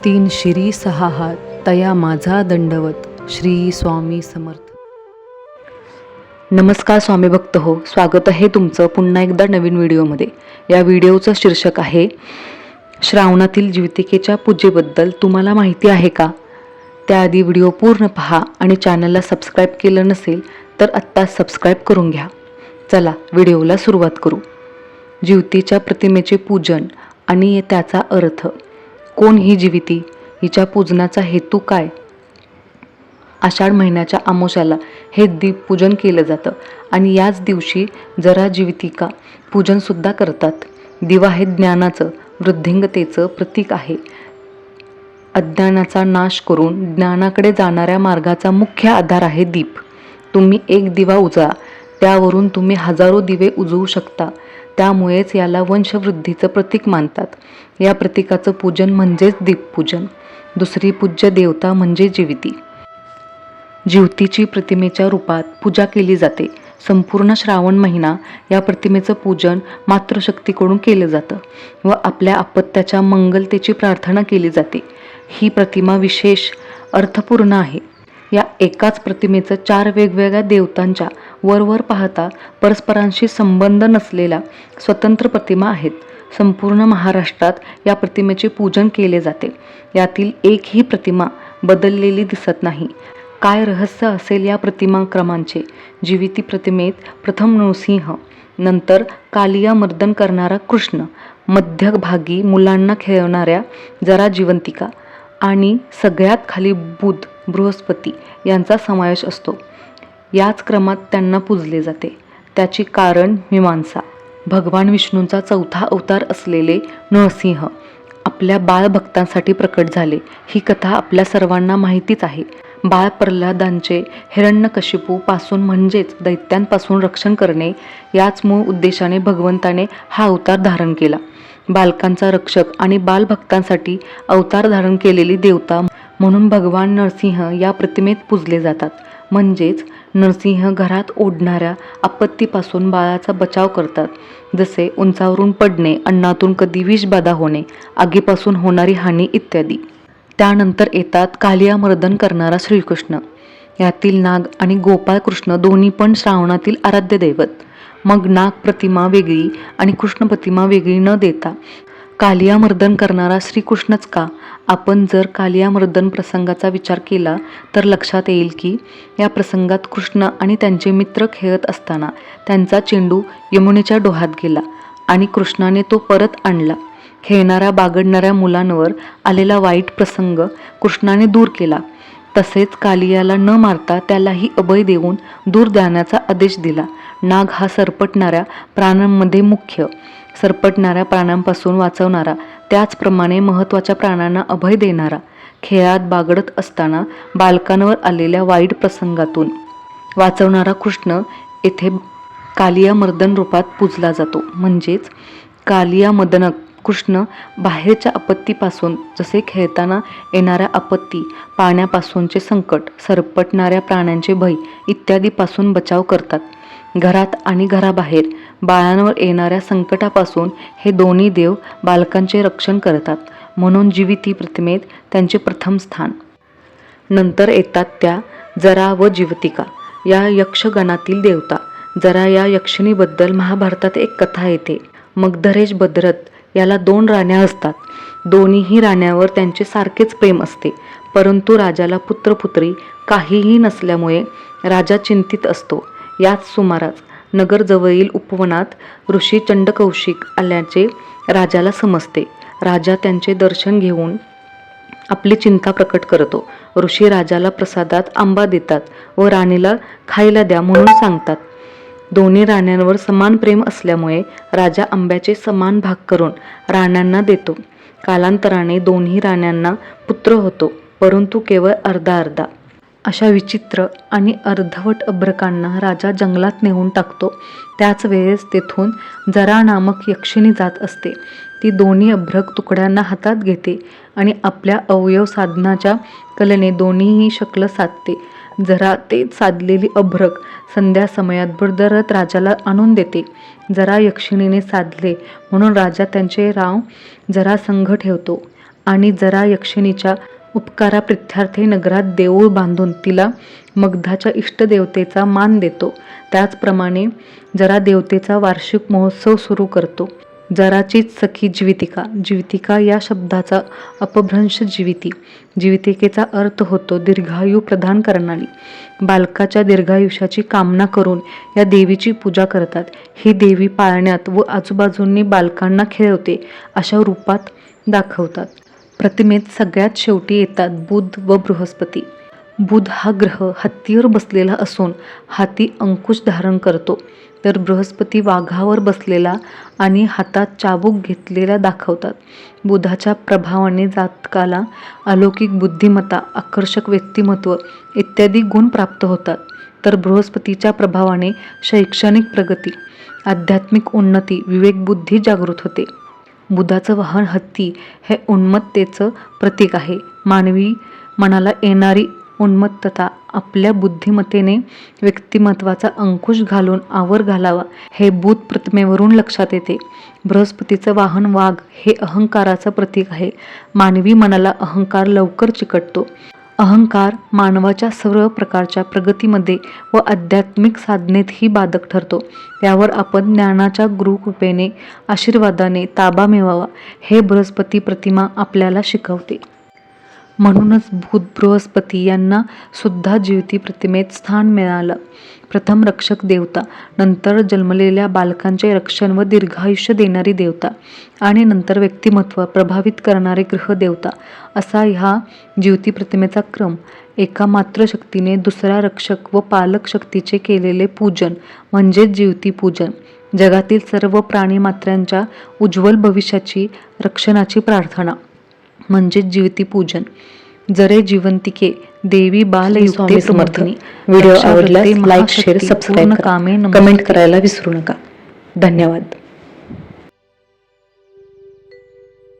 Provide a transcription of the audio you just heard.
तीन शिरी सहा हात तया माझा दंडवत श्री स्वामी समर्थ. नमस्कार स्वामी भक्त हो स्वागत आहे तुमचं पुन्हा एकदा नवीन व्हिडिओमध्ये. या व्हिडिओचं शीर्षक आहे श्रावणातील जीवितिकेच्या पूजेबद्दल तुम्हाला माहिती आहे का? त्याआधी व्हिडिओ पूर्ण पहा आणि चॅनलला सबस्क्राईब केलं नसेल तर आत्ता सबस्क्राईब करून घ्या. चला व्हिडिओला सुरुवात करू. जीवतीच्या प्रतिमेचे पूजन आणि त्याचा अर्थ. कोण ही जीविती? हिच्या पूजनाचा हेतू काय? आषाढ महिन्याच्या आमोशाला हे दीप पूजन केलं जातं. आणि याच दिवशी जरा जीवितिका पूजनसुद्धा करतात. दिवा हे ज्ञानाचं वृद्धिंगतेचं प्रतीक आहे. अज्ञानाचा नाश करून ज्ञानाकडे जाणाऱ्या मार्गाचा मुख्य आधार आहे दीप. तुम्ही एक दिवा उजळा त्यावरून तुम्ही हजारो दिवे उजवू शकता. त्यामुळेच याला वंशवृद्धीचं प्रतीक मानतात. या प्रतीकाचं पूजन म्हणजेच दीपपूजन दुसरी पूज्य देवता म्हणजे जीविती. जीवतीची प्रतिमेच्या रूपात पूजा केली जाते. संपूर्ण श्रावण महिना या प्रतिमेचं पूजन मातृशक्तीकडून केलं जातं व आपल्या अपत्याच्या मंगलतेची प्रार्थना केली जाते. ही प्रतिमा विशेष अर्थपूर्ण आहे. या एकाच प्रतिमेचं चार वेगवेगळ्या देवतांच्या वरवर पाहता परस्परांशी संबंध नसलेल्या स्वतंत्र प्रतिमा आहेत. संपूर्ण महाराष्ट्रात या प्रतिमेचे पूजन केले जाते. यातील एकही प्रतिमा बदललेली दिसत नाही. काय रहस्य असेल या प्रतिमाक्रमांचे? जीविती प्रतिमेत प्रथम नृसिंह नंतर कालिया मर्दन करणारा कृष्ण मध्यभागी मुलांना खेळवणाऱ्या जरा जिवंतिका आणि सगळ्यात खाली बुध बृहस्पती यांचा समावेश असतो. याच क्रमात त्यांना पूजले जाते. त्याची कारण मीमांसा. भगवान विष्णूंचा चौथा अवतार असलेले नरसिंह आपल्या बाळभक्तांसाठी प्रकट झाले. ही कथा आपल्या सर्वांना माहितीच आहे. बाळ प्रल्हादांचे हिरण्यकशिपू पासून म्हणजेच दैत्यांपासून रक्षण करणे याच मूळ उद्देशाने भगवंताने हा अवतार धारण केला. बालकांचा रक्षक आणि बालभक्तांसाठी अवतार धारण केलेली देवता म्हणून भगवान नरसिंह या प्रतिमेत पूजले जातात. म्हणजेच नरसिंह घरात ओढणाऱ्या आपत्तीपासून बाळाचा बचाव करतात. जसे उंचावरून पडणे अन्नातून कधी विषबाधा होणे आगीपासून होणारी हानी इत्यादी. त्यानंतर येतात कालिया मर्दन करणारा श्रीकृष्ण. यातील नाग आणि गोपाळ कृष्ण दोन्ही पण श्रावणातील आराध्य दैवत. मग नाग प्रतिमा वेगळी आणि कृष्ण प्रतिमा वेगळी न देता कालियामर्दन करणारा श्रीकृष्णच का? आपण जर कालियामर्दन प्रसंगाचा विचार केला तर लक्षात येईल की या प्रसंगात कृष्ण आणि त्यांचे मित्र खेळत असताना त्यांचा चेंडू यमुनेच्या डोहात गेला आणि कृष्णाने तो परत आणला. खेळणाऱ्या बागडणाऱ्या मुलांवर आलेला वाईट प्रसंग कृष्णाने दूर केला. तसेच कालियाला न मारता त्यालाही अभय देऊन दूर जाण्याचा आदेश दिला. नाग हा सरपटणाऱ्या प्राण्यांमध्ये मुख्य. सरपटणाऱ्या प्राण्यांपासून वाचवणारा त्याचप्रमाणे महत्त्वाच्या प्राण्यांना अभय देणारा खेळात बागडत असताना बालकांवर आलेल्या वाईट प्रसंगातून. वाचवणारा कृष्ण येथे कालिया मर्दन रूपात पूजला जातो. म्हणजेच कालिया मदनक कृष्ण बाहेरच्या आपत्तीपासून जसे खेळताना येणाऱ्या आपत्ती पाण्यापासूनचे संकट सरपटणाऱ्या प्राण्यांचे भय इत्यादीपासून बचाव करतात. घरात आणि घराबाहेर बाळांवर येणाऱ्या संकटापासून हे दोन्ही देव बालकांचे रक्षण करतात म्हणून जीविती प्रतिमेत त्यांचे प्रथम स्थान. नंतर येतात त्या जरा व जीवतिका या यक्षगणातील देवता. जरा या यक्षिणीबद्दल महाभारतात एक कथा येते. मगधरेश बद्रत याला दोन राण्या असतात. दोन्हीही राण्यावर त्यांचे सारखेच प्रेम असते. परंतु राजाला पुत्रपुत्री काहीही नसल्यामुळे राजा चिंतित असतो. याच सुमारास नगरजवळील उपवनात ऋषी चंडकौशिक आल्याचे राजाला समजते. राजा त्यांचे दर्शन घेऊन आपली चिंता प्रकट करतो. ऋषी राजाला प्रसादात आंबा देतात व राणीला खायला द्या म्हणून सांगतात. दोन्ही राण्यांवर समान प्रेम असल्यामुळे राजा आंब्याचे समान भाग करून राण्यांना देतो. कालांतराने दोन्ही राण्यांना पुत्र होतो परंतु केवळ अर्धा अर्धा. अशा विचित्र आणि अर्धवट अभ्रकांना राजा जंगलात नेऊन टाकतो. त्याच वेळेस तेथून जरा नामक यक्षिणी जात असते. ती दोन्ही अभ्रक तुकड्यांना हातात घेते आणि आपल्या अवयव साधनाच्या कलेने दोन्हीही शक्ल साधते. जरा ते साधलेली अभ्रक संध्या समयात बडदरत राजाला आणून देते. जरा यक्षिणीने साधले म्हणून राजा त्यांचे राव जरा संघ ठेवतो आणि जरा यक्षिणीच्या उपकारा उपकाराप्रित्यर्थे नगरात देऊळ बांधून तिला मगधाच्या इष्टदेवतेचा मान देतो. त्याचप्रमाणे जरा देवतेचा वार्षिक महोत्सव सुरू करतो. जराचीच सखी जीवितिका. जीवितिका या शब्दाचा अपभ्रंश जीविती. जीवितिकेचा अर्थ होतो दीर्घायू प्रदान करणारी. बालकाच्या दीर्घायुष्याची कामना करून या देवीची पूजा करतात. ही देवी पाळण्यात व आजूबाजूंनी बालकांना खेळवते अशा रूपात दाखवतात. प्रतिमेत सगळ्यात शेवटी येतात बुध व बृहस्पती. बुध हा ग्रह हत्तीवर बसलेला असून हाती अंकुश धारण करतो. तर बृहस्पती वाघावर बसलेला आणि हातात चाबूक घेतलेला दाखवतात. बुधाच्या प्रभावाने जातकाला अलौकिक बुद्धिमत्ता आकर्षक व्यक्तिमत्व इत्यादी गुण प्राप्त होतात. तर बृहस्पतीच्या प्रभावाने शैक्षणिक प्रगती आध्यात्मिक उन्नती विवेकबुद्धी जागृत होते. बुधाचं वाहन हत्ती हे उन्मत्तेचं प्रतीक आहे. मानवी मनाला येणारी उन्मत्तता आपल्या बुद्धिमत्तेने व्यक्तिमत्वाचा अंकुश घालून आवर घालावा हे भूत प्रतिमेवरून लक्षात येते. बृहस्पतीचं वाहन वाघ हे अहंकाराचं प्रतीक आहे. मानवी मनाला अहंकार लवकर चिकटतो. अहंकार मानवाच्या सर्व प्रकारच्या प्रगतीमध्ये व आध्यात्मिक साधनेतही बाधक ठरतो. त्यावर आपण ज्ञानाच्या गुरुकृपेने आशीर्वादाने ताबा मिळवावा. हे बृहस्पती प्रतिमा आपल्याला शिकवते. म्हणूनच भूत बृहस्पती यांना सुद्धा जीवती प्रतिमेत स्थान मिळालं. प्रथम रक्षक देवता नंतर जन्मलेल्या बालकांचे रक्षण व दीर्घायुष्य देणारी देवता आणि नंतर व्यक्तिमत्व प्रभावित करणारे ग्रह देवता. असा ह्या जीवती प्रतिमेचा क्रम. एका मात्र शक्तीने दुसऱ्या रक्षक व पालक शक्तीचे केलेले पूजन म्हणजेच जीवती पूजन जगातील सर्व प्राणीमात्रांच्या उज्ज्वल भविष्याची रक्षणाची प्रार्थना. म्हणजे जीवती पूजन. जरे जिवंतिके देवी बालयुक्ते स्वामी समर्थ. प्रमथनी व्हिडिओ आवडल्यास लाईक शेअर सबस्क्राईब कामे कमेंट करायला विसरू नका. धन्यवाद.